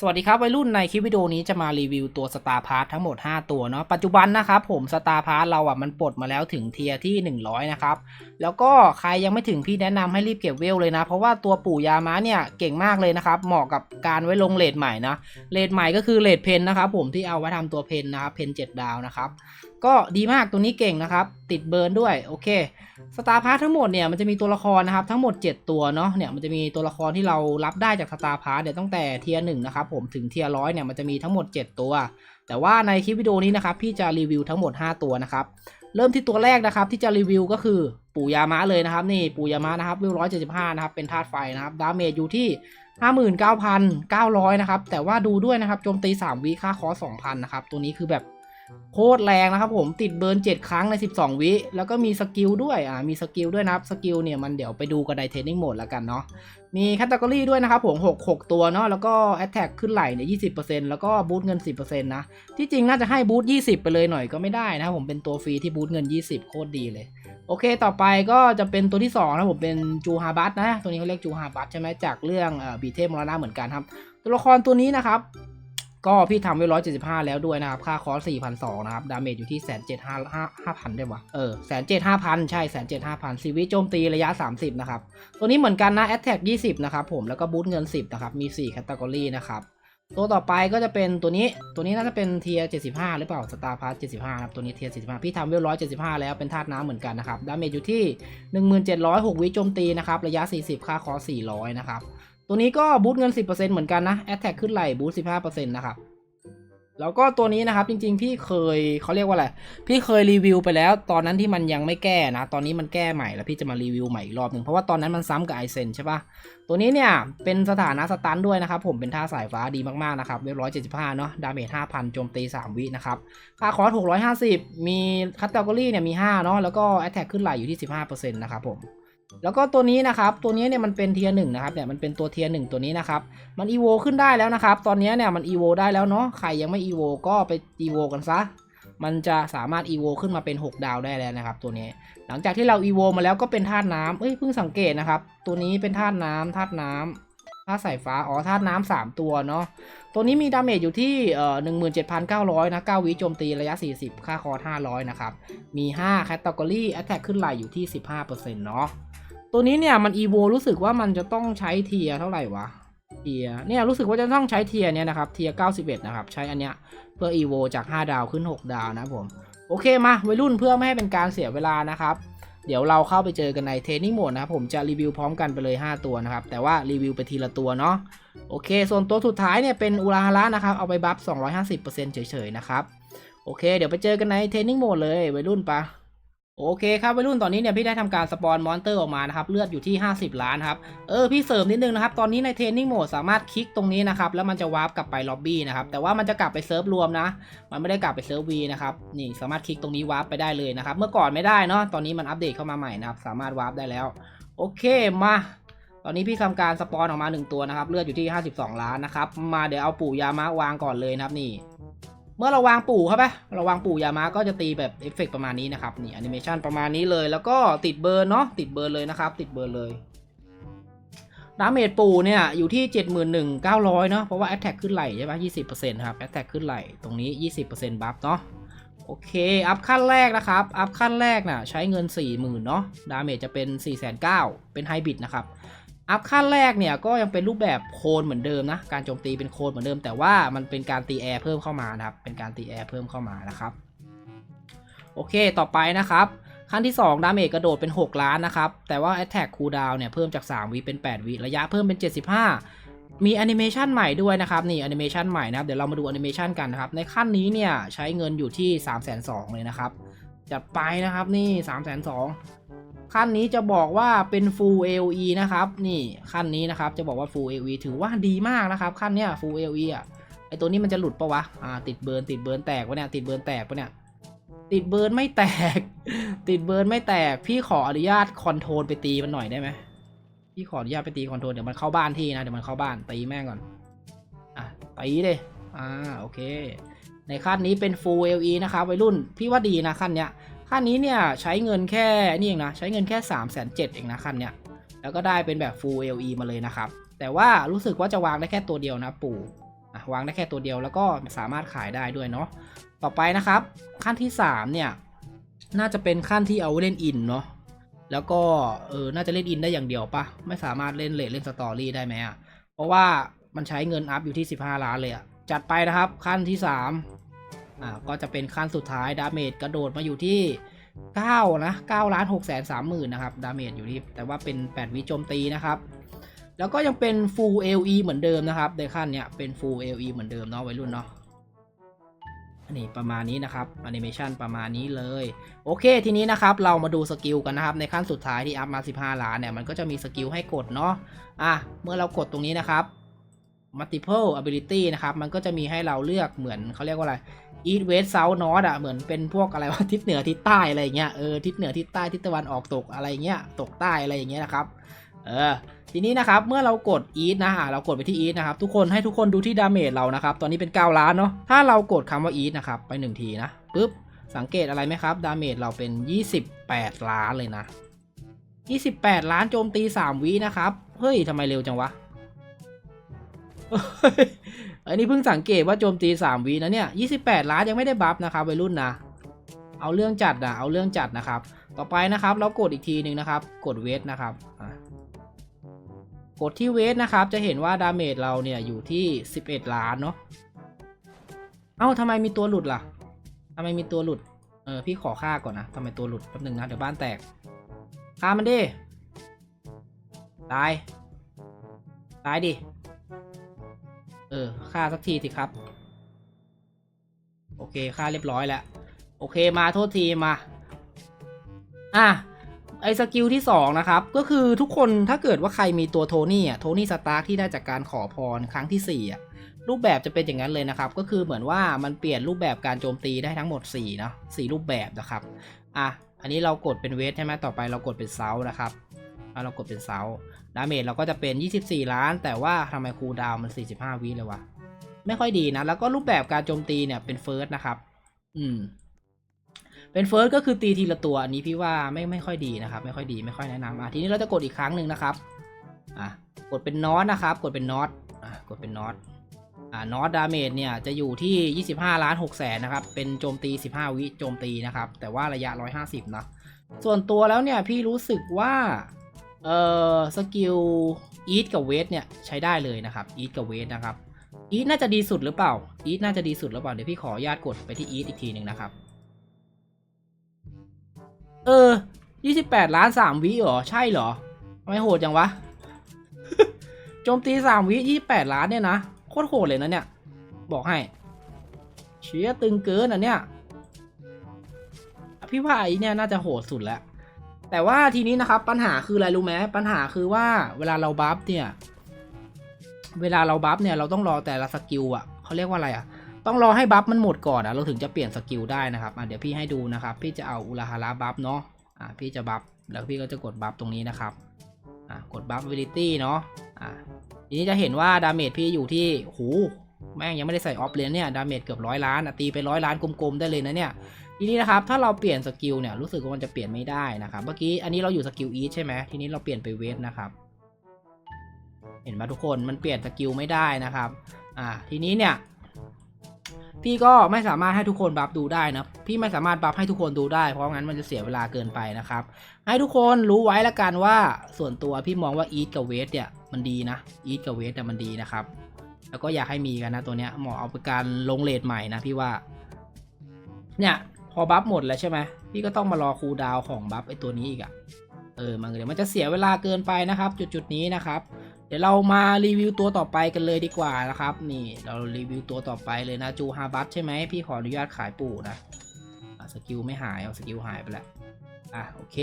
สวัสดีครับวัยรุ่นในคลิปวิดีโอนี้จะมารีวิวตัวสตาร์พาร์ททั้งหมด 5 ตัวเนาะปัจจุบันนะครับผมสตาร์พาร์ทเราอะมันปลดมาแล้วถึงเทียร์ที่ 100 นะครับแล้วก็ใครยังไม่ถึงพี่แนะนำให้รีบเก็บเวลเลยนะ เพราะว่าตัวปู่ยาม้าเนี่ยเก่งมากเลยนะครับ เหมาะกับการไว้ลงเลดใหม่นะเลดใหม่ก็คือเลดเพนนะครับผมที่เอาไว้ทำตัวเพนนะครับเพน7ดาวนะครับก็ดีมากตัวนี้เก่งนะครับ ติดเบิร์นด้วยโอเคสตาร์พาร์ททั้งหมดเนี่ยมันจะมีตัวละครนะครับ ทั้งหมด 7 ตัวเนาะเนี่ยมันจะมีตัวละครที่เรารับได้จากสตาร์พาร์ทเนี่ยตั้งแต่เทียร์หนึ่งนะครับผมถึงเทียร์ร้อยเนี่ยมันจะมีทั้งหมด 7 ตัว แต่ว่าในคลิปวิดีโอนี้นะครับพี่จะรีวิวทั้งหมด 5 ตัวนะครับเริ่มที่ตัวแรกนะครับที่จะรีวิวก็คือปู่ยามะเลยนะครับ นี่ปู่ยามะนะครับวิวร้อยเจ็ดสิบห้านะครับเป็นธาตุไฟนะครับดาเมจอยู่ที่59,900นะครับแต่ว่าดูด้วยนะครับโจมตี3วิค่าคอส2,000นะครับตัวนี้คือแบบ โคตรแรงนะครับผมติดเบิร์น 7 ครั้งใน 12 วิ แล้วก็มีสกิลด้วยอ่ามีสกิลด้วยนะครับสกิลเนี่ยมันเดี๋ยวไปดูกันในเทรนนิ่งโหมดแล้วกันเนาะมีแคตตากรีด้วยนะครับผม 6 6 ตัวเนาะแล้วก็แอตแทกขึ้นไหลเนี่ย20%แล้วก็บูทเงิน 10%นะ ที่จริงน่าจะให้บูท20 ไปเลยหน่อยก็ไม่ได้นะครับผมเป็นตัวฟรีที่บูทเงิน 20 โคตรดีเลย โอเคต่อไปก็จะเป็นตัวที่2นะผมเป็นจูฮาบัตนะ ตัวนี้เขาเรียกจูฮาบัตใช่ไหมจากเรื่องบีเทพมรณะเหมือนกันครับ ตัวละครตัวนี้นะครับ ก็พี่ทำไว้ร้อยเจ็ดสิบห้าแล้วด้วยนะครับ ค่าคอร์สสี่พันสองนะครับ ดาเมจอยู่ที่แสนเจ็ดห้าห้าห้าพันได้ปะเออแสนเจ็ดห้าพันใช่แสนเจ็ดห้าพันซีวิโจมตีระยะสามสิบนะครับ ตัวนี้เหมือนกันนะแอตแทกยี่สิบนะครับผมแล้วก็บูทเงินสิบนะครับ มีสี่แคตตากรีนะครับตัวต่อไปก็จะเป็นตัวนี้ตัวนี้น่าจะเป็นเทียร์75 หรือเปล่าสตาร์พาร์ท75ครับตัวนี้เทียร์75 พี่ทำเวลร้อย75 แล้วเป็นธาตุน้ำเหมือนกันนะครับดาเมจอยู่ที่ 1706 วิโจมตีนะครับ ระยะ 40 ค่าคอร์ส400 นะครับ ตัวนี้ก็บูทเงิน 10%เหมือนกันนะแอตแทกขึ้นไหลบูท15%นะครับแล้วก็ตัวนี้นะครับจริงๆพี่เคยเขาเรียกว่าอะไรพี่เคยรีวิวไปแล้ว ตอนนั้นที่มันยังไม่แก้นะ ตอนนี้มันแก้ใหม่แล้วพี่จะมารีวิวใหม่อีกรอบหนึ่งเพราะว่าตอนนั้นมันซ้ำกับไอเซนใช่ปะตัวนี้เนี่ยเป็นสถานะสตันด้วยนะครับ ผมเป็นท่าสายฟ้าดีมากๆนะครับเวลร้อยเจ็ดสิบห้าเนาะดาเมจห้าพันโจมตีสามวินะครับค่าคอร์สหกร้อยห้าสิบมีคัตตากรี่เนี่ยมีห้าเนาะแล้วก็แอตแทกขึ้นไหลอยู่ที่สิบห้าเปอร์เซ็นต์นะครับผม แล้วก็ตัวนี้นะครับ ตัวนี้เนี่ยมันเป็นเทียร์หนึ่งนะครับเนี่ยมันเป็นตัวเทียร์หนึ่งตัวนี้นะครับ มันอีโวขึ้นได้แล้วนะครับ ตอนนี้เนี่ยมันอีโวได้แล้วเนาะใครยังไม่อีโวก็ไปอีโวกันซะมันจะสามารถอีโวขึ้นมาเป็น 6 ดาวได้แล้วนะครับ ตัวนี้ หลังจากที่เราอีโวมาแล้วก็เป็นธาตุน้ำเอ้ยเพิ่งสังเกตนะครับ ตัวนี้เป็นธาตุน้ำธาตุน้ำธาตุสายฟ้าอ๋อธาตุน้ำสามตัวเนาะ ตัวนี้มีดาเมจอยู่ที่เอ่อหนึ่งหมื่นเจ็ดพันเก้าร้อยนะเก้าวิโจมตีระยะ40ค่าคอร์ห้าร้อยนะครับ มี5แคตตากรีแอตแทกขึ้นไหลอยู่ที่15%เปอร์เซ็นต์เนาะ ตัวนี้เนี่ยมันอีโวรู้สึกว่ามันจะต้องใช้เทียเท่าไหร่วะเทียเนี่ยรู้สึกว่าจะต้องใช้เทียเนี่ยนะครับเทียร์91นะครับใช้อันเนี้ยเพื่ออีโวจาก5ดาวขึ้น6ดาวนะผม โอเคมาวัยรุ่นเพื่อไม่ให้เป็นการเสียเวลานะครับ เดี๋ยวเราเข้าไปเจอกันในเทรนนิ่งโหมดนะครับผมจะรีวิวพร้อมกันไปเลย 5 ตัวนะครับ แต่ว่ารีวิวไปทีละตัวเนาะโอเค ส่วนตัวสุดท้ายเนี่ยเป็นอุราฮาระนะครับ เอาไปบัฟ 250%เฉยๆนะครับ โอเค เดี๋ยวไปเจอกันในเทรนนิ่งโหมดเลยวัยรุ่นปะ โอเคครับวัยรุ่นตอนนี้เนี่ยพี่ได้ทำการสปอนมอนเตอร์ออกมานะครับเลือดอยู่ที่ 50 ล้านครับเออพี่เสริมนิดนึงนะครับตอนนี้ในเทรนนิ่งโหมดสามารถคลิกตรงนี้นะครับแล้วมันจะวาร์ปกลับไปล็อบบี้นะครับแต่ว่ามันจะกลับไปเซิร์ฟรวมนะ มันไม่ได้กลับไปเซิร์ฟวีนะครับนี่สามารถคลิกตรงนี้วาร์ปไปได้เลยนะครับเมื่อก่อนไม่ได้เนาะตอนนี้มันอัปเดตเข้ามาใหม่นะครับสามารถวาร์ปได้แล้วโอเคมาตอนนี้พี่ทำการสปอนออกมา 1 ตัวนะครับเลือดอยู่ที่ 52 ล้านนะครับมาเดี๋ยวเอาปู่ยามะวางก่อนเลยนะครับนี่ เมื่อเราวางปู่เข้าไปเราวางปู่ยามาก็จะตีแบบเอฟเฟกต์ประมาณนี้นะครับนี่แอนิเมชันประมาณนี้เลยแล้วก็ติดเบิร์เนาะติดเบิร์เลยนะครับ ติดเบิร์เลยดาเมจปู่เนี่ยอยู่ที่ 71,900 เนาะเพราะว่าแอตแทกขึ้นไหลใช่ปะ20%ครับแอตแทกขึ้นไหลตรงนี้ 20%บัฟเนาะโอเค อัพขั้นแรกนะครับ อัพขั้นแรกน่ะใช้เงิน 40,000เนาะดาเมจจะเป็น 4,900 เป็นไฮบิดนะครับ อัพขั้นแรกเนี่ยก็ยังเป็นรูปแบบโคนเหมือนเดิมนะ การโจมตีเป็นโคนเหมือนเดิม แต่ว่ามันเป็นการตีแอร์เพิ่มเข้ามานะครับ เป็นการตีแอร์เพิ่มเข้ามานะครับ โอเค ต่อไปนะครับขั้นที่ 2 ดาเมจกระโดดเป็น 6 ล้านนะครับ แต่ว่า Attack Cooldown เนี่ยเพิ่มจาก 3 วิเป็น 8 วิ ระยะเพิ่มเป็น 75 มีแอนิเมชันใหม่ด้วยนะครับ นี่แอนิเมชันใหม่นะครับ เดี๋ยวเรามาดูแอนิเมชันกันนะครับ ในขั้นนี้เนี่ยใช้เงินอยู่ที่ 3 2 0 0 0เลยนะครับ จัดไปนะครับนี่ 3 2 0 0 0 ขั้นนี้จะบอกว่าเป็น full AOE นะครับนี่ขั้นนี้นะครับจะบอกว่า full AOE ถือว่าดีมากนะครับขั้นเนี้ย full AOE อะไอตัวนี้มันจะหลุดปะวะอ่าติดเบิร์นติดเบิร์นแตกปะเนี่ยติดเบิร์นแตกปะเนี่ยติดเบิร์นไม่แตก ติดเบิร์นไม่แตก พี่ขออนุญาตคอนโทรลไปตีมันหน่อยได้ไหมพี่ขออนุญาตไปตีคอนโทรลเดี๋ยวมันเข้าบ้านที่นะเดี๋ยวมันเข้าบ้านตีแม่งก่อนอะตีเลยอ่าโอเค ในขั้นนี้เป็น full AOE นะครับวัยรุ่นพี่ว่าดีนะขั้นเนี้ย ขั้นนี้เนี่ยใช้เงินแค่นี่เองนะใช้เงินแค่3ามแสนเเองนะขั้นเนี้ยแล้วก็ได้เป็นแบบ full LE มาเลยนะครับ แต่ว่ารู้สึกว่าจะวางได้แค่ตัวเดียวนะปู่วางได้แค่ตัวเดียวแล้วก็สามารถขายได้ด้วยเนาะต่อไปนะครับ ขั้นที่สามเนี่ย น่าจะเป็นขั้นที่เอาเล่นอินเนาะแล้วก็เออน่าจะเล่นอินได้อย่างเดียวปะไม่สามารถเล่นเลทเล่นสตอรี่ได้ไหมอะเพราะว่ามันใช้เงินอัพอยู่ที่ 15 ล้านเลยอะจัดไปนะครับขั้นที่สาม อ่าก็จะเป็นขั้นสุดท้ายดาเมจกระโดดมาอยู่ที่9นะ9ล้าน6แสน3หมื่นนะครับดาเมจอยู่ที่แต่ว่าเป็น 8 วิโจมตีนะครับแล้วก็ยังเป็น full LE เหมือนเดิมนะครับ ในขั้นเนี้ยเป็น full LE เหมือนเดิมเนาะวัยรุ่นเนาะอันนี้ประมาณนี้นะครับแอนิเมชันประมาณนี้เลย โอเคทีนี้นะครับ เรามาดูสกิลกันนะครับ ในขั้นสุดท้ายที่อัพมา 15 ล้านเนี่ยมันก็จะมีสกิลให้กดเนาะอะเมื่อเรากดตรงนี้นะครับ multiple ability นะครับ มันก็จะมีให้เราเลือกเหมือนเขาเรียกว่าอะไร east west south north อะเหมือนเป็นพวกอะไรว่าทิศเหนือทิศใต้อะไรเงี้ยเออทิศเหนือทิศใต้ทิศตะวันออกตกอะไรเงี้ยตกใต้อะไรอย่างเงี้ยนะครับเออทีนี้นะครับเมื่อเรากด east นะอะเรากดไปที่ east นะครับทุกคนให้ทุกคนดูที่ดาเมจเรานะครับตอนนี้เป็น 9 ล้านเนาะถ้าเรากดคำว่า east นะครับไป 1 ทีนะปึ๊บสังเกตอะไรไหมครับดาเมจเราเป็น 28 ล้านเลยนะ 28 ล้านโจมตี 3 วินะครับเฮ้ยทำไมเร็วจังวะ อันนี้เพิ่งสังเกตว่าโจมตี 3วินะเนี่ย 28 ล้านยังไม่ได้บัฟนะครับวัยรุ่นนะ เอาเรื่องจัดนะเอาเรื่องจัดนะครับ ต่อไปนะครับเรากดอีกทีหนึ่งนะครับ กดเวทนะครับกดที่เวทนะครับ จะเห็นว่าดาเมจเราเนี่ยอยู่ที่ 11 ล้านเนาะ เอ้าทำไมมีตัวหลุดล่ะทำไมมีตัวหลุด เออพี่ขอค่าก่อนนะทำไมตัวหลุดแป๊บหนึงนะเดี๋ยวบ้านแตกฆ่ามันดิ ตาย ตายดิ เออฆ่าสักทีสิครับ โอเคฆ่าเรียบร้อยแล้ว โอเคมาโทษทีมา อะไอสกิลที่สองนะครับ ก็คือทุกคนถ้าเกิดว่าใครมีตัวโทนี่อะโทนี่สตาร์ที่ได้จากการขอพรครั้งที่สี่อะรูปแบบจะเป็นอย่างนั้นเลยนะครับ ก็คือเหมือนว่ามันเปลี่ยนรูปแบบการโจมตีได้ทั้งหมด4เนาะ4รูปแบบนะครับ อะ อันนี้เรากดเป็นเวทใช่ไหมต่อไปเรากดเป็นเซานะครับ อะเรากดเป็นเซาดาเมจเราก็จะเป็น 24 ล้าน แต่ว่าทำไมคูลดาวน์มัน 45 วิเลยวะ ไม่ค่อยดีนะ แล้วก็รูปแบบการโจมตีเนี่ยเป็นเฟิร์สนะครับ อืม เป็นเฟิร์สก็คือตีทีละตัว อันนี้พี่ว่าไม่ไม่ค่อยดีนะครับ ไม่ค่อยดีไม่ค่อยแนะนำอะทีนี้เราจะกดอีกครั้งหนึ่งนะครับ อะ กดเป็นน็อตนะครับ กดเป็นน็อต อะ กดเป็นน็อต อ่านอตดาเมจเนี่ยจะอยู่ที่ 25 ล้าน6แสนนะครับ เป็นโจมตี 15 วิโจมตีนะครับ แต่ว่าระยะ 150นะส่วนตัวแล้วเนี่ยพี่รู้สึกว่า เอ่อสกิลอีทกับเวทเนี่ยใช้ได้เลยนะครับอีทกับเวทนะครับอีทน่าจะดีสุดหรือเปล่าอีทน่าจะดีสุดหรือเปล่าเดี๋ยวพี่ขออนุญาตกดไปที่อีทอีกทีหนึ่งนะครับ เออ 28 ล้าน3วิเหรอ ใช่เหรอทำไมโหดจังวะโจมตี3วิ28 ล้านเนี่ยนะโคตรโหดเลยนะเนี่ย บอกให้ เชียตึงเกินอะเนี่ยพี่ว่าไอ้เนี่ยน่าจะโหดสุดแล้ว แต่ว่าทีนี้นะครับปัญหาคืออะไรรู้ไหมปัญหาคือว่าเวลาเราบัฟเนี่ย เวลาเราบัฟเนี่ยเราต้องรอแต่ละสกิลอะเขาเรียกว่าอะไรอะ ต้องรอให้บัฟมันหมดก่อนอะเราถึงจะเปลี่ยนสกิลได้นะครับอะเดี๋ยวพี่ให้ดูนะครับ พี่จะเอาอุลาฮาระบัฟเนาะอะพี่จะบัฟแล้วพี่ก็จะกดบัฟตรงนี้นะครับอะกดบัฟ ability เนาะอะทีนี้จะเห็นว่าดาเมจพี่อยู่ที่หูแม่งยังไม่ได้ใส่ออฟเลยเนี่ยดาเมจเกือบร้อยล้านอะตีไปร้อยล้านกลมๆได้เลยนะเนี่ย ทีนี้นะครับถ้าเราเปลี่ยนสกิลเนี่ยรู้สึกว่ามันจะเปลี่ยนไม่ได้นะครับเมื่อกี้อันนี้เราอยู่สกิลอีทใช่ไหมทีนี้เราเปลี่ยนไปเวทนะครับ เห็นไหมทุกคนมันเปลี่ยนสกิลไม่ได้นะครับอ่าทีนี้เนี่ยพี่ก็ไม่สามารถให้ทุกคนบัฟดูได้นะพี่ไม่สามารถบัฟให้ทุกคนดูได้ เพราะงั้นมันจะเสียเวลาเกินไปนะครับ ให้ทุกคนรู้ไว้ละกันว่าส่วนตัวพี่มองว่าอีทกับเวทเนี่ยมันดีนะอีทกับเวทเนี่ยมันดีนะครับ แล้วก็อยากให้มีกันนะตัวเนี้ยเหมาะเอาไปการลงเลทใหม่นะพี่ว่า เนี่ย พอบัฟหมดแล้วใช่ไหมพี่ก็ต้องมารอคูลดาวของบัฟไอตัวนี้อีกอะเออมันเดี๋ยวมันจะเสียเวลาเกินไปนะครับ จุดจุดนี้นะครับ เดี๋ยวเรามารีวิวตัวต่อไปกันเลยดีกว่านะครับ นี่เรารีวิวตัวต่อไปเลยนะจูฮาบัตใช่ไหมพี่ขออนุญาตขายปู่นะสกิลไม่หายเอาสกิลหายไปแล้วอะโอเค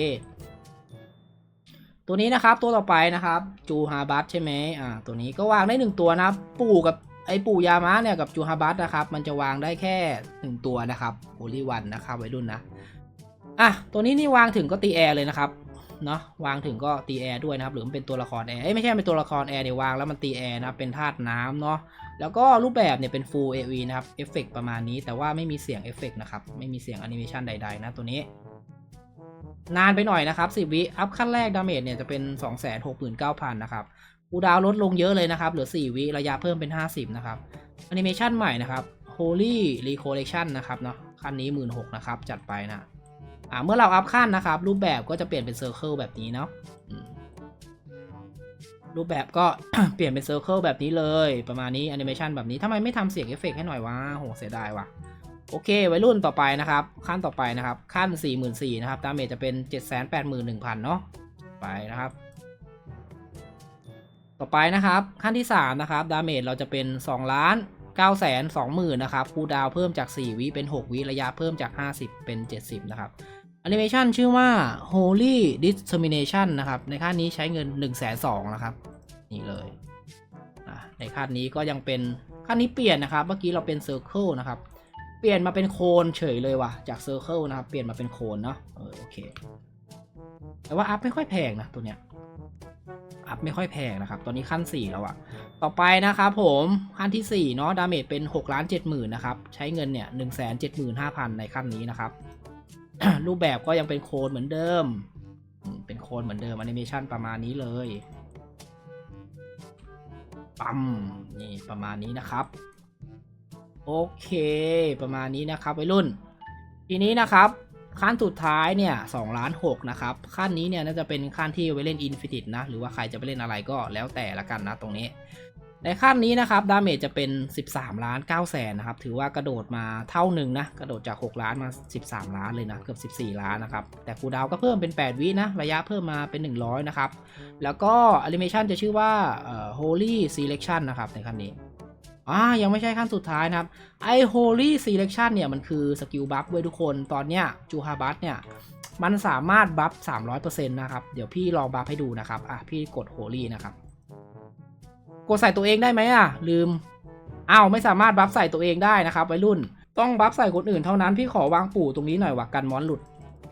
ตัวนี้นะครับตัวต่อไปนะครับ จูฮาบัตใช่ไหมอ่าตัวนี้ก็วางได้หนึ่งตัวนะปู่กับ ไอปู่ยามะเนี่ยกับจูฮาบัตนะครับ มันจะวางได้แค่หนึ่งตัวนะครับโอลิวันนะครับไว้รุ่นนะอะตัวนี้นี่วางถึงก็ตีแอร์เลยนะครับเนาะวางถึงก็ตีแอร์ด้วยนะครับ หรือมันเป็นตัวละครแอร์เอ้ยไม่ใช่เป็นตัวละครแอร์เนี่ยวางแล้วมันตีแอร์นะครับเป็นธาตุน้ำเนาะแล้วก็รูปแบบเนี่ยเป็น full AV นะครับเอฟเฟกประมาณนี้แต่ว่าไม่มีเสียงเอฟเฟกนะครับไม่มีเสียงแอนิเมชันใดๆนะตัวนี้ นานไปหน่อยนะครับ 10 วิอัพขั้นแรกดาเมจเนี่ยจะเป็น 269,000 นะครับ คูดาวลดลงเยอะเลยนะครับ เหลือ 4 วิระยะเพิ่มเป็น 50 นะครับแอนิเมชันใหม่นะครับ Holy Recollection นะครับเนาะขั้นนี้ 1 6ื่นนะครับ จัดไปนะอ่าเมื่อเราอัพขั้นนะครับ รูปแบบก็จะเปลี่ยนเป็นเซอร์เคิลแบบนี้เนาะรูปแบบก็เปลี่ยนเป็นเซอร์เคิลแบบนี้เลย ประมาณนี้แอนิเมชันแบบนี้ทำไมไม่ทำเสียงเอฟเฟกให้หน่อยวะโหเสียดายว่ะโอเควัยรุ่นต่อไปนะครับ ขั้นต่อไปนะครับ ขั้น 4 4 0 0 0นะครับดาเมจจะเป็น 781,000 เนาะไปนะครับ ต่อไปนะครับขั้นที่ 3 นะครับดาเมจเราจะเป็น 2 ล้าน9แสน20,000นะครับคูดาวเพิ่มจาก 4 วิเป็น 6 วิระยะเพิ่มจาก 50 เป็น 70 นะครับแอนิเมชันชื่อว่า Holy Determination นะครับ ในขั้นนี้ใช้เงิน 1 2 0 0 0นะครับ นี่เลย ในขั้นนี้ก็ยังเป็นขั้นนี้เปลี่ยนนะครับ เมื่อกี้เราเป็น Circle นะครับ เปลี่ยนมาเป็นโคนเฉยเลยว่ะ จาก Circle นะครับ เปลี่ยนมาเป็นโคนเนาะโอเค แต่ว่าอัพไม่ค่อยแพงนะตัวเนี้ย อัพไม่ค่อยแพงนะครับ ตอนนี้ขั้น 4 แล้วอะต่อไปนะครับผมขั้นที่ 4 เนาะดาเมจเป็น6ล้าน7หมื่นนะครับ ใช้เงินเนี่ย 1 7 5 0 0 0 ในขั้นนี้นะครับ รูปแบบก็ยังเป็นโคนเหมือนเดิมอืมเป็นโคนเหมือนเดิมแอนิเมชันประมาณนี้เลยปั๊มนี่ประมาณนี้นะครับโอเค ประมาณนี้นะครับวัยรุ่น ทีนี้นะครับ ขั้นสุดท้ายเนี่ย2ล้าน6นะครับ ขั้นนี้เนี่ยน่าจะเป็นขั้นที่ไว้เล่นอินฟินิตนะ หรือว่าใครจะไปเล่นอะไรก็แล้วแต่ละกันนะตรงนี้ ในขั้นนี้นะครับ ดาเมจจะเป็น 13 ล้าน9แสนนะครับ ถือว่ากระโดดมาเท่าหนึ่งนะ กระโดดจาก 6 ล้านมา 13 ล้านเลยนะ เกือบ 14 ล้านนะครับ แต่คูดาวก็เพิ่มเป็น 8 วินะ ระยะเพิ่มมาเป็น 100 นะครับ แล้วก็แอนิเมชันจะชื่อว่าเอ่อ Holy Selection นะครับในขั้นนี้ อ่ายังไม่ใช่ขั้นสุดท้ายนะครับไอ Holy Selection เนี่ยมันคือสกิลบัฟเว้ยทุกคนตอนเนี้ยจูฮาบัสเนี่ยมันสามารถบัฟ 300%นะครับ เดี๋ยวพี่ลองบัฟให้ดูนะครับ อะ พี่กด Holy นะครับ กดใส่ตัวเองได้ไหมอะ ลืม อ้าว ไม่สามารถบัฟใส่ตัวเองได้นะครับวัยรุ่น ต้องบัฟใส่คนอื่นเท่านั้น พี่ขอวางปู่ตรงนี้หน่อยว่ะกันมอนหลุด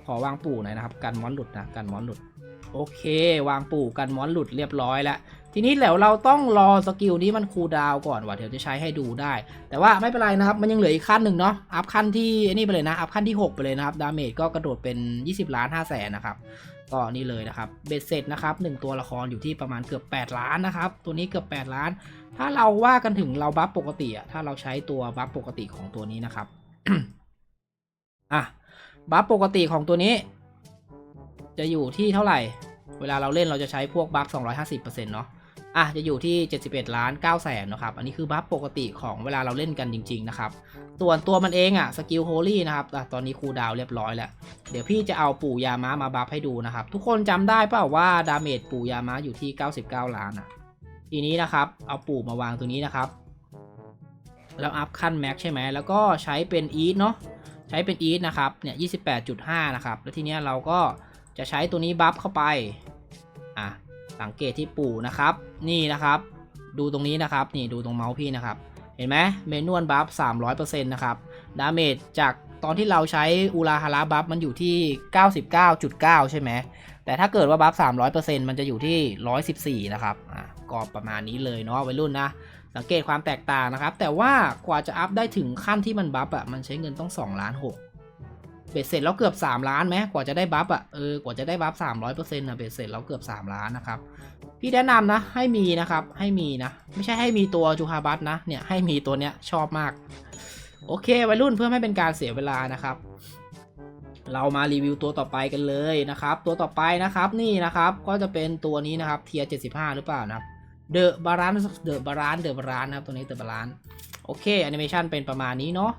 ขอวางปู่หน่อยนะครับ กันมอนหลุดนะ กันมอนหลุด โอเค วางปู่กันมอนหลุดเรียบร้อยแล้ว ทีนี้แล้วเราต้องรอสกิลนี้มันคูลดาวก่อนว่ะเดี๋ยวจะใช้ให้ดูได้ แต่ว่าไม่เป็นไรนะครับ มันยังเหลืออีกขั้นหนึ่งเนาะ อัพขั้นที่นี่ไปเลยนะ อัพขั้นที่ 6 ไปเลยนะครับ ดาเมจก็กระโดดเป็น 20 ล้าน5แสนนะครับ ก็นี่เลยนะครับ เบ็ดเสร็จนะครับ 1 ตัวละครอยู่ที่ประมาณเกือบ 8 ล้านนะครับ ตัวนี้เกือบ 8 ล้าน ถ้าเราว่ากันถึงเราบัฟปกติอะถ้าเราใช้ตัวบัฟปกติของตัวนี้นะครับ อะ บัฟปกติของตัวนี้ จะอยู่ที่เท่าไหร่ เวลาเราเล่นเราจะใช้พวกบัฟ250%เนาะ อะจะอยู่ที่ 71 ล้าน9แสนนะครับ อันนี้คือบัฟปกติของเวลาเราเล่นกันจริง ๆ นะครับ ส่วนตัวมันเองอะสกิลโฮลี่นะครับอะตอนนี้คูดาวเรียบร้อยแล้ว เดี๋ยวพี่จะเอาปู่ยาม้ามาบัฟให้ดูนะครับ ทุกคนจำได้เปล่าว่าดาเมจปู่ยาม้าอยู่ที่ 99 ล้านอะ ทีนี้นะครับ เอาปู่มาวางตรงนี้นะครับ แล้วอัพขั้นแม็กใช่ไหม แล้วก็ใช้เป็นอีทเนาะ ใช้เป็นอีทนะครับ เนี่ย 28.5 นะครับ แล้วทีเนี้ยเราก็จะใช้ตัวนี้บัฟเข้าไป สังเกตที่ปู่นะครับ นี่นะครับ ดูตรงนี้นะครับ นี่ดูตรงเมาส์พี่นะครับ เห็นไหมเมนวลบัฟ300%นะครับ ดาเมจจากตอนที่เราใช้อูราฮาระบัฟมันอยู่ที่ 99.9 ใช่ไหม แต่ถ้าเกิดว่าบัฟ300%มันจะอยู่ที่ 114 นะครับ อะก็ประมาณนี้เลยเนาะวัยรุ่นนะ สังเกตความแตกต่างนะครับ แต่ว่ากว่าจะอัพได้ถึงขั้นที่มันบัฟอะ มันใช้เงินต้อง 2 ล้าน6 เบ็ดเสร็จแล้วเกือบ 3 ล้านไหมกว่าจะได้บัฟอะเออกว่าจะได้บัฟ300%นต์นะเบ็ดเสร็จแล้วเกือบ 3 ล้านนะครับพี่แนะนำนะให้มีนะครับให้มีนะไม่ใช่ให้มีตัวจูฮาบัตนะเนี่ยให้มีตัวเนี้ยชอบมาก โอเควัยรุ่นเพื่อไม่เป็นการเสียเวลานะครับ เรามารีวิวตัวต่อไปกันเลยนะครับ ตัวต่อไปนะครับนี่นะครับก็จะเป็นตัวนี้นะครับเทียร์75หรือเปล่านะครับเดอะบาลานเดอะบาลานเดอะบาลานนะครับตัวนี้เดอะบาลานโอเคแอนิเมชันเป็นประมาณนี้เนาะ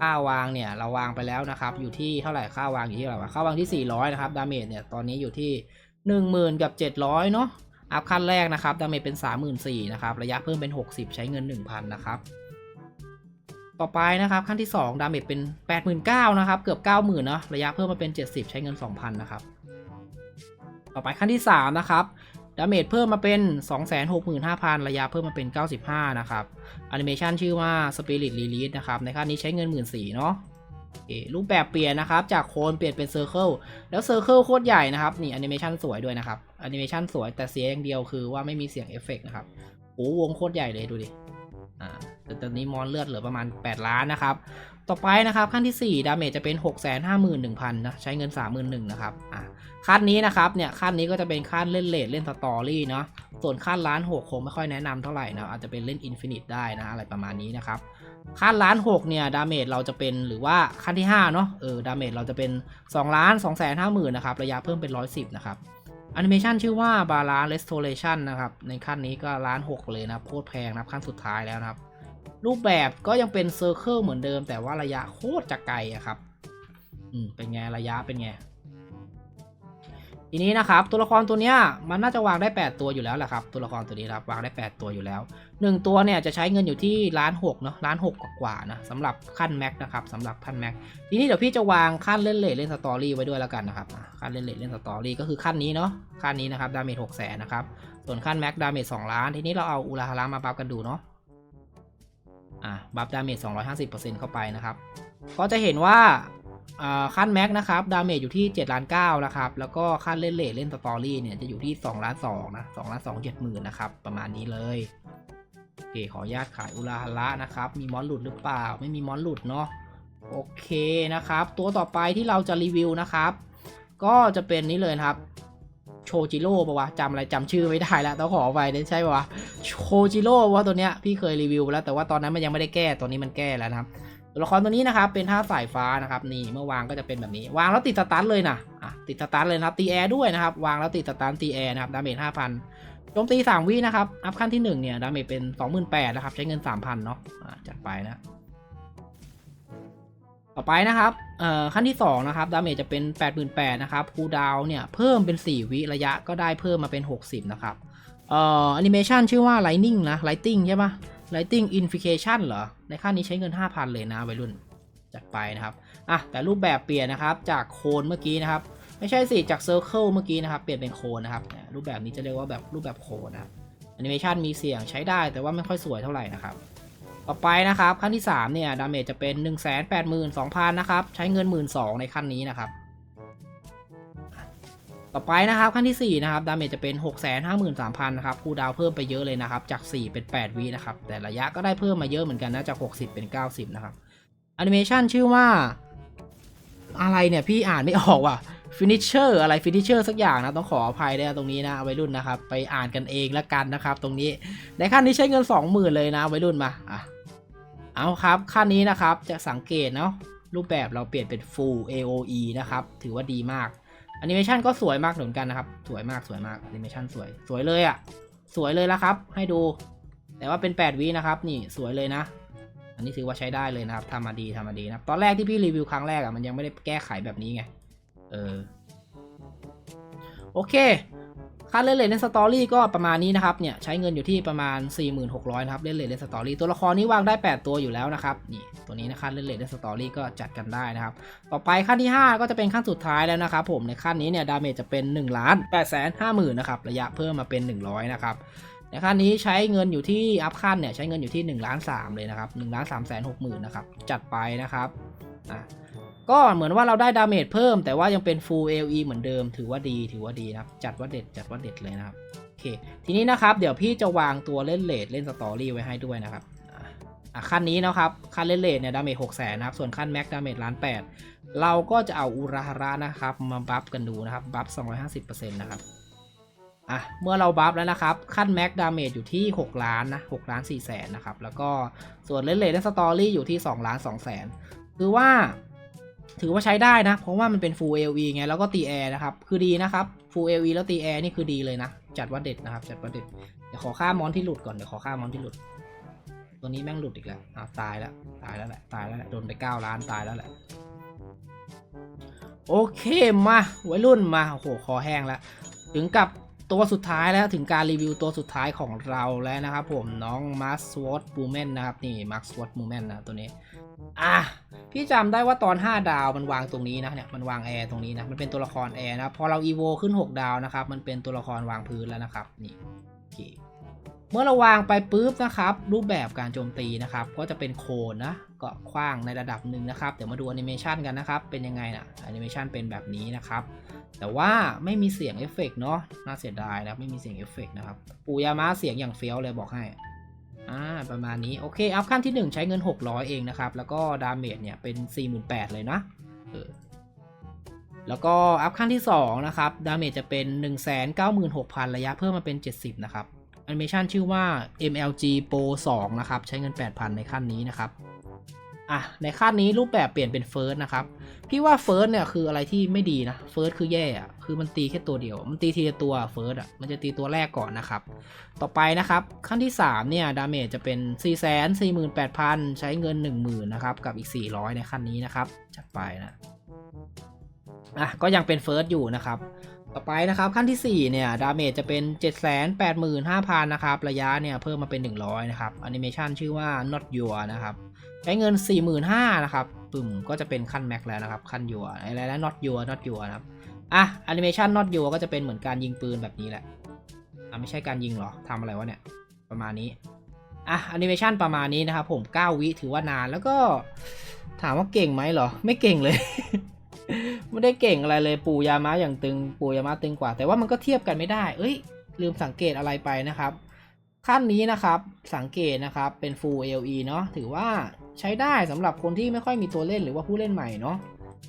ค่าวางเนี่ยเราวางไปแล้วนะครับอยู่ที่เท่าไหร่ค่าวางอยู่ที่เท่าไหร่ค่าวางที่ 400 นะครับดาเมจเนี่ยตอนนี้อยู่ที่ 10,000 กับ 700 เนาะอัพขั้นแรกนะครับดาเมจเป็น 34,000นะครับระยะเพิ่มเป็น 60 ใช้เงิน 1,000 นะครับ ต่อไปนะครับขั้นที่ 2 ดาเมจเป็น 89,000นะครับเกือบ 90,000 เนาะระยะเพิ่มมาเป็น 70 ใช้เงิน 2,000 นะครับ ต่อไปขั้นที่ 3 นะครับ ดาเมจเพิ่มมาเป็น 265,000 ระยะเพิ่มมาเป็น 95 นะครับแอนิเมชันชื่อว่า Spirit Release นะครับ ในขั้นนี้ใช้เงิน 14,000เนาะรูปแบบเปลี่ยนนะครับ จากโคนเปลี่ยนเป็นเซอร์เคิลแล้วเซอร์เคิลโคตรใหญ่นะครับ นี่แอนิเมชันสวยด้วยนะครับแอนิเมชันสวยแต่เสียอย่างเดียวคือว่าไม่มีเสียงเอฟเฟกต์นะครับโอ้วงโคตรใหญ่เลยดูดิ อ่าแต่ตอนนี้มอนเลือดเหลือประมาณ 8 ล้านนะครับ ต่อไปนะครับขั้นที่ 4 ดาเมจจะเป็น 6 5 1 0 0 0นะใช้เงิน 31,000นะครับอะขั้นนี้นะครับเนี่ยขั้นนี้ก็จะเป็นขั้นเล่นเลดเล่นสตอรี่เนาะส่วนขั้นล้านหกคงไม่ค่อยแนะนำเท่าไหร่นะอาจจะเป็นเล่นอินฟินิตได้นะอะไรประมาณนี้นะครับขั้นล้านหกเนี่ยดาเมจเราจะเป็นหรือว่าขั้นที่5เนาะเออดาเมจเราจะเป็น2ล้าน2 5 0 0 0 0นะครับระยะเพิ่มเป็น 110นะครับแอนิเมชันชื่อว่า Balance Restoration นะครับในขั้นนี้ก็ล้านหกเลยนะโคตรแพงนะขั้นสุดท้ายแล้วนะครับ รูปแบบก็ยังเป็นเซอร์เคิลเหมือนเดิม แต่ว่าระยะโคตรจะไกลอะครับ อืม เป็นไงระยะเป็นไง ทีนี้นะครับ ตัวละครตัวเนี้ยมันน่าจะวางได้ 8 ตัวอยู่แล้วแหละครับ ตัวละครตัวนี้ครับวางได้ 8 ตัวอยู่แล้ว 1 ตัวเนี่ยจะใช้เงินอยู่ที่ล้านหกเนาะล้านหกกว่าๆนะสำหรับขั้นแม็กนะครับสำหรับขั้นแม็กทีนี้เดี๋ยวพี่จะวางขั้นเล่นเลทเล่นสตอรี่ไว้ด้วยแล้วกันนะครับขั้นเล่นเลทเล่นสตอรี่ก็คือขั้นนี้เนาะขั้นนี้นะครับดาเมจหกแสนนะครับส่วนขั้นแม็กดาเมจสองล้าน ทีนี้เราเอาอุราฮาระมาบัฟกันดูเนาะ อะบัฟดาเมจ250%เข้าไปนะครับ ก็จะเห็นว่าขั้นแม็กนะครับ ดาเมจอยู่ที่7ล้าน9นะครับ แล้วก็ขั้นเล่นเลทเล่นสตอรี่เนี่ยจะอยู่ที่2ล้าน2นะ2ล้าน2 7หมื่นนะครับ ประมาณนี้เลยโอเคขออนุญาตขายอุราฮาระนะครับ มีมอนหลุดหรือเปล่า ไม่มีมอนหลุดเนาะ โอเคนะครับ ตัวต่อไปที่เราจะรีวิวนะครับ ก็จะเป็นนี้เลยครับ ชจิโร่ปะวะจำอะไรจำชื่อไม่ได้แล้วต้องขอไปได้ใช่ปะวะโชจิโร่ว่าตัวเนี้ยพี่เคยรีวิวไปแล้วแต่ว่าตอนนั้นมันยังไม่ได้แก้ตัวนี้มันแก้แล้วนะครับตัวละครตัวนี้นะครับเป็นท่าสายฟ้านะครับนี่เมื่อวางก็จะเป็นแบบนี้ วางแล้วติดสตาร์ทเลยนะอะติดสตาร์ทเลยนะครับตีแอร์ด้วยนะครับวางแล้วติดสตาร์ทตีแอร์นะครับดาเมจห้าพันโจมตีสามวินะครับอัพขั้นที่หนึ่งเนี่ยดาเมจเป็นสองหมื่นแปดนะครับใช้เงินสามพันเนาะจัดไปนะ ต่อไปนะครับ ขั้นที่ 2 นะครับ ดาเมจจะเป็น 88,000นะครับคูลดาวเนี่ย เพิ่มเป็น 4 วิระยะก็ได้เพิ่มมาเป็น 60 นะครับเอ่อแอนิเมชันชื่อว่า Lightning นะ Lighting ใช่ปะ Lighting Infication เหรอ ในขั้นนี้ใช้เงิน 5,000 เลยนะวัยรุ่น จัดไปนะครับ อะ แต่รูปแบบเปลี่ยนนะครับ จากโคนเมื่อกี้นะครับ ไม่ใช่สิ จากเซอร์เคิลเมื่อกี้นะครับ เปลี่ยนเป็นโคนนะครับ รูปแบบนี้จะเรียกว่าแบบรูปแบบโคนนะครับแอนิเมชันมีเสียงใช้ได้แต่ว่าไม่ค่อยสวยเท่าไหร่นะครับ ต่อไปนะครับขั้นที่3เนี่ยดาเมจจะเป็น 1 8 2 0 0 0นะครับใช้เงิน 1 2 0 0ในขั้นนี้นะครับ ต่อไปนะครับขั้นที่4นะครับดาเมจจะเป็น 6 5 3 0 0 0นะครับคูดาวเพิ่มไปเยอะเลยนะครับจาก 4 เป็น 8วินะครับแต่ระยะก็ได้เพิ่มมาเยอะเหมือนกันนะจาก 60 เป็น 90 นะครับแอนิเมชันชื่อว่าอะไรเนี่ยพี่อ่านไม่ออกว่ะ finisher อะไร finisher สักอย่างนะต้องขออภัยด้วยตรงนี้นะวัยรุ่นนะครับ ไปอ่านกันเองล้วกันนะครับ ตรงนี้ในขั้นนี้ใช้เงิน 20,000 เลยนะวัยรุ่นมาอะ เอาครับขั้นนี้นะครับจะสังเกตเนาะรูปแบบเราเปลี่ยนเป็น full AOE นะครับ ถือว่าดีมากแอนิเมชันก็สวยมากเหมือนกันนะครับ สวยมากสวยมากแอนิเมชันสวยสวยเลยอะ่ะ สวยเลยละครับ ให้ดู แต่ว่าเป็น 8วินะครับ นี่สวยเลยนะ อันนี้ถือว่าใช้ได้เลยนะครับทำมาดีทำมาดีนะตอนแรกที่พี่รีวิวครั้งแรกอะ่ะมันยังไม่ได้แก้ไขแบบนี้ไง เออ โอเค ค่าเล่นเลนเล่นสตอรี่ก็ประมาณนี้นะครับเนี่ยใช้เงินอยู่ที่ประมาณ 4600นะครับเล่นเลนเล่นสตอรี่ตัวละครนี้วางได้ 8 ตัวอยู่แล้วนะครับนี่ตัวนี้นะครับเล่นเลนเล่นสตอรี่ก็จัดกันได้นะครับต่อไปขั้นที่ 5 ก็จะเป็นขั้นสุดท้ายแล้วนะครับผมในขั้นนี้เนี่ยดาเมจจะเป็น1ล้าน8แสน5หมื่นะครับระยะเพิ่มมาเป็น 100นะครับในขั้นนี้ใช้เงินอยู่ที่อัพขั้นเนี่ยใช้เงินอยู่ที่1ล้าน3เลยนะครับ1ล้าน3แสน6หมื่นนะครับจัดไปนะครับอะ ก็เหมือนว่าเราได้ดาเมจเพิ่ม แต่ว่ายังเป็น full AOE เหมือนเดิม ถือว่าดี ถือว่าดีนะครับจัดว่าเด็ด จัดว่าเด็ดเลยนะครับ โอเค ทีนี้นะครับเดี๋ยวพี่จะวางตัวเล่นเลดเล่นสตอรี่ไว้ให้ด้วยนะครับอะขั้นนี้นะครับ ขั้นเล่นเลดเนี่ยดาเมจหกแสนนะครับ ส่วนขั้นแม็กดาเมจล้านแปดเราก็จะเอาอุราฮาระนะครับ มาบัฟกันดูนะครับ บัฟ250%นต์นะครับ อะ เมื่อเราบัฟแล้วนะครับ ขั้นแม็กดาเมจอยู่ที่6ล้านนะ6ล้าน4แสนนะครับ แล้วก็ส่วนเล่นเลดเล่นสตอรี่อยู่ที่2ล้าน2แสนคือว่า ถือว่าใช้ได้นะ เพราะว่ามันเป็น full AOE ไง แล้วก็ตีแอร์นะครับ คือดีนะครับ full AOE แล้วตีแอร์นี่คือดีเลยนะ จัดว่าเด็ดนะครับ จัดว่าเด็ด เดี๋ยวขอค่ามอนที่หลุดก่อน เดี๋ยวขอค่ามอนที่หลุด ตัวนี้แม่งหลุดอีกแล้วอ้าวตายแล้ว ตายแล้วแหละ ตายแล้วแหละ โดนไป9ล้านตายแล้วแหละ โอเคมาวัยรุ่นมา โอ้โห คอแห้งแล้ว ถึงกับตัวสุดท้ายแล้วถึงการรีวิวตัวสุดท้ายของเราแล้วนะครับผมน้องมาร์สวอตบูแมนนะครับนี่มาร์สวอตบูแมนนะตัวนี้ อะพี่จำได้ว่าตอน 5 ดาวมันวางตรงนี้นะเนี่ยมันวางแอร์ตรงนี้นะมันเป็นตัวละครแอร์นะพอเราอีโวขึ้น 6 ดาวนะครับมันเป็นตัวละครวางพื้นแล้วนะครับนี่โอเคเมื่อเราวางไปปุ๊บนะครับรูปแบบการโจมตีนะครับก็จะเป็นโคนนะก็คว้างในระดับหนึ่งนะครับเดี๋ยวมาดูแอนิเมชันกันนะครับเป็นยังไงนะแอนิเมชันเป็นแบบนี้นะครับแต่ว่าไม่มีเสียงเอฟเฟกต์เนาะน่าเสียดายนะไม่มีเสียงเอฟเฟกต์นะครับปูยามะเสียงอย่างเฟี้ยวเลยบอกให้ อ่าประมาณนี้โอเคอัพขั้นที่ 1 ใช้เงิน 600 เองนะครับ แล้วก็ดาเมจเนี่ยเป็น 48,000เลยนะเออแล้วก็อัพขั้นที่ 2 นะครับ ดาเมจจะเป็น 196,000 ระยะเพิ่มมาเป็น 70 นะครับแอนิเมชันชื่อว่า MLG Pro 2 นะครับ ใช้เงิน 8,000 ในขั้นนี้นะครับ อะในขั้นนี้รูปแบบเปลี่ยนเป็นเฟิร์สนะครับ พี่ว่าเฟิร์สเนี่ยคืออะไรที่ไม่ดีนะเฟิร์สคือแย่อะคือมันตีแค่ตัวเดียว มันตีทีละตัวเฟิร์สอะมันจะตีตัวแรกก่อนนะครับ ต่อไปนะครับขั้นที่ 3 เนี่ยดาเมจจะเป็น 4 4 8 0 0 0 ใช้เงิน 10,000นะครับกับอีก 400 ในขั้นนี้นะครับจัดไปนะอะก็ยังเป็นเฟิร์สอยู่นะครับต่อไปนะครับขั้นที่ 4 เนี่ย ดาเมจจะเป็น 785,000 นะครับ ระยะเนี่ย เพิ่มมาเป็น 100 นะครับแอนิเมชันชื่อว่า not your นะครับ ใช้เงิน 45,000นะครับปึ่มก็จะเป็นขั้นแม็กแล้วนะครับขั้น your อะไรแล้ว not your not your นะครับอะแอนิเมชัน not your ก็จะเป็นเหมือนการยิงปืนแบบนี้แหละอะไม่ใช่การยิงหรอทำอะไรวะเนี่ยประมาณนี้อะแอนิเมชันประมาณนี้นะครับผม 9 วิถือว่านานแล้วก็ถามว่าเก่งไหมเหรอ ไม่เก่งเลย ไม่ได้เก่งอะไรเลยปู่ยามะอย่างตึงปู่ยามะตึงกว่า แต่ว่ามันก็เทียบกันไม่ได้ เอ้ย ลืมสังเกตอะไรไปนะครับ ขั้นนี้นะครับสังเกตนะครับเป็น Full LE เนาะถือว่าใช้ได้สำหรับคนที่ไม่ค่อยมีตัวเล่นหรือว่าผู้เล่นใหม่เนาะ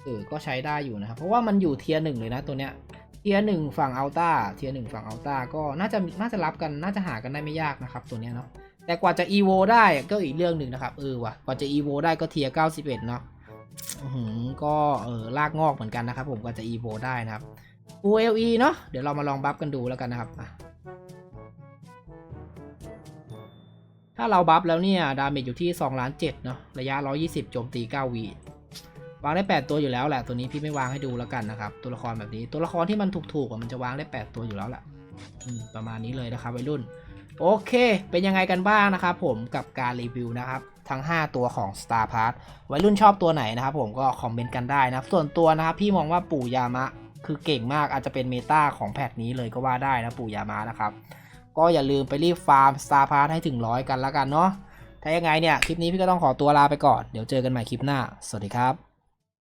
เออก็ใช้ได้อยู่นะครับ เพราะว่ามันอยู่เทียร์หนึ่งเลยนะตัวเนี้ยเทียร์หนึ่งฝั่งอัลต้าเทียร์หนึ่งฝั่งอัลต้าก็น่าจะน่าจะรับกันน่าจะหากันได้ไม่ยากนะครับตัวเนี้ยเนาะแต่กว่าจะ EVO ได้ก็อีกเรื่องหนึ่งนะครับเออว่ะกว่าจะ EVO ได้ก็เทียร์91เนาะอื้อหือก็เออลากงอกเหมือนกันนะครับผมกว่าจะ EVO ได้นะครับ ULE เนาะเดี๋ยวเรามาลองบัฟกันดูแล้วกันนะครับาเราบัฟแล้วเนี่ย ดาเมจอยู่ที่2ล้าน7เนาะระยะ 120 โจมตี 9วีวางได้ 8 ตัวอยู่แล้วแหละ ตัวนี้พี่ไม่วางให้ดูแล้วกันนะครับ ตัวละครแบบนี้ ตัวละครที่มันถูกๆมันจะวางได้ 8 ตัวอยู่แล้วแหละประมาณนี้เลยนะครับวัยรุ่น โอเค เป็นยังไงกันบ้างนะครับผมกับการรีวิวนะครับ ทั้ง 5 ตัวของ Star Pass วัยรุ่นชอบตัวไหนนะครับผมก็คอมเมนต์กันได้นะครับ ส่วนตัวนะครับพี่มองว่าปู่ยามะคือเก่งมากอาจจะเป็นเมตาของแพทนี้เลยก็ว่าได้นะปู่ยามะนะครับ ก็อย่าลืมไปรีบฟาร์มสตาร์พาร์ทให้ถึงร้อยกันแล้วกันเนาะถ้ายังไงเนี่ย คลิปนี้พี่ก็ต้องขอตัวลาไปก่อน เดี๋ยวเจอกันใหม่คลิปหน้า สวัสดีครับ